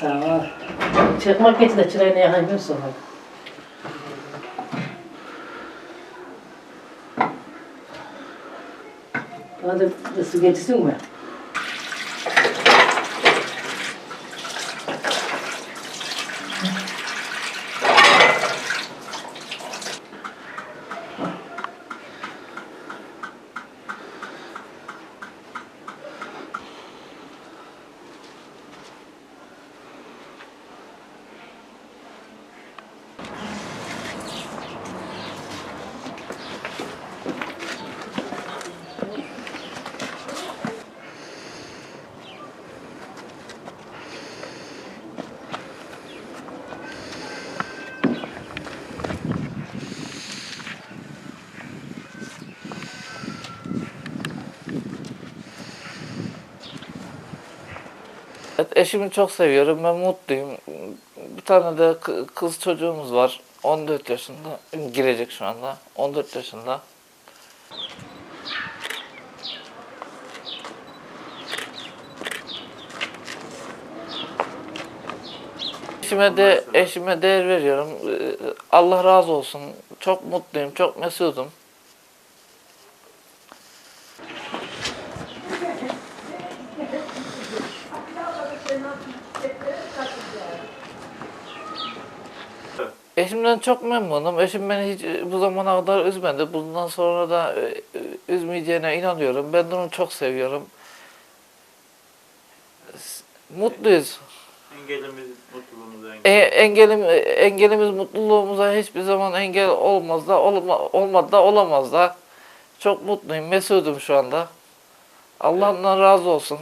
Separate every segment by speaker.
Speaker 1: Sağ ol. Çıkmak için de çırağını yakayım sonra. Hadi, nasıl geçsin mi?
Speaker 2: Evet, eşimi çok seviyorum. Ben mutluyum. Bir tane de kı- kız çocuğumuz var. 14 yaşında. Girecek şu anda. 14 yaşında. Eşime de eşime değer veriyorum. Ee, Allah razı olsun. Çok mutluyum, çok mesudum. Eşimden çok memnunum. Eşim beni hiç e, bu zamana kadar üzmedi. Bundan sonra da e, e, üzmeyeceğine inanıyorum. Ben de onu çok seviyorum. Mutluyuz.
Speaker 3: Engelimiz mutluluğumuza engel.
Speaker 2: E, engelim, engelimiz mutluluğumuza hiçbir zaman engel olmaz da olma, olmadı da olamaz da. Çok mutluyum, mesudum şu anda. Allah'ından razı olsun.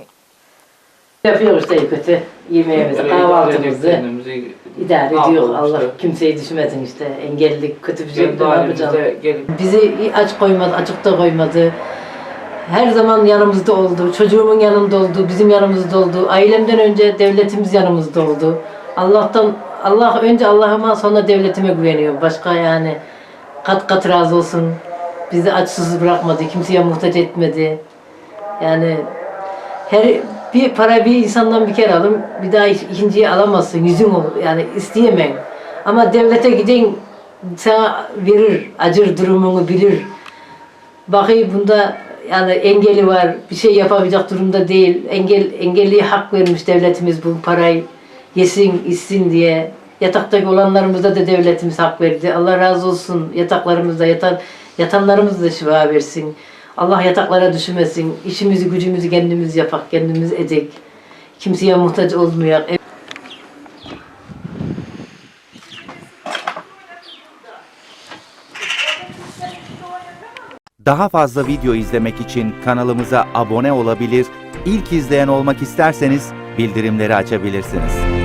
Speaker 1: Yapıyoruz işte iyi kötü. Yemeğimizi, kahvaltımızı idare ediyor. Allah kimseyi düşmesin işte. Engellilik kötü bir şey. Ne yapacağım? Bizi aç koymadı, açıkta koymadı. Her zaman yanımızda oldu. Çocuğumun yanında oldu, bizim yanımızda oldu. Ailemden önce devletimiz yanımızda oldu. Allah'tan Allah önce Allah'ıma sonra devletime güveniyor. Başka yani kat kat razı olsun. Bizi açsız bırakmadı, kimseye muhtaç etmedi. Yani her bir para bir insandan bir kere alın, bir daha ik- ikinciyi alamazsın. Yüzün olur. Yani isteyemem. Ama devlete giden sana verir, acır durumunu bilir. Bakıyor bunda yani engeli var, bir şey yapamayacak durumda değil. Engel engelliye hak vermiş devletimiz bu parayı yesin, içsin diye. Yataktaki olanlarımıza da devletimiz hak verdi. Allah razı olsun. Yataklarımızda yatan yatanlarımız da şifa versin. Allah yataklara düşürmesin. İşimizi, gücümüzü kendimiz yapak, kendimiz edek. Kimseye muhtaç olmayak.
Speaker 4: Daha fazla video izlemek için kanalımıza abone olabilir, ilk izleyen olmak isterseniz bildirimleri açabilirsiniz.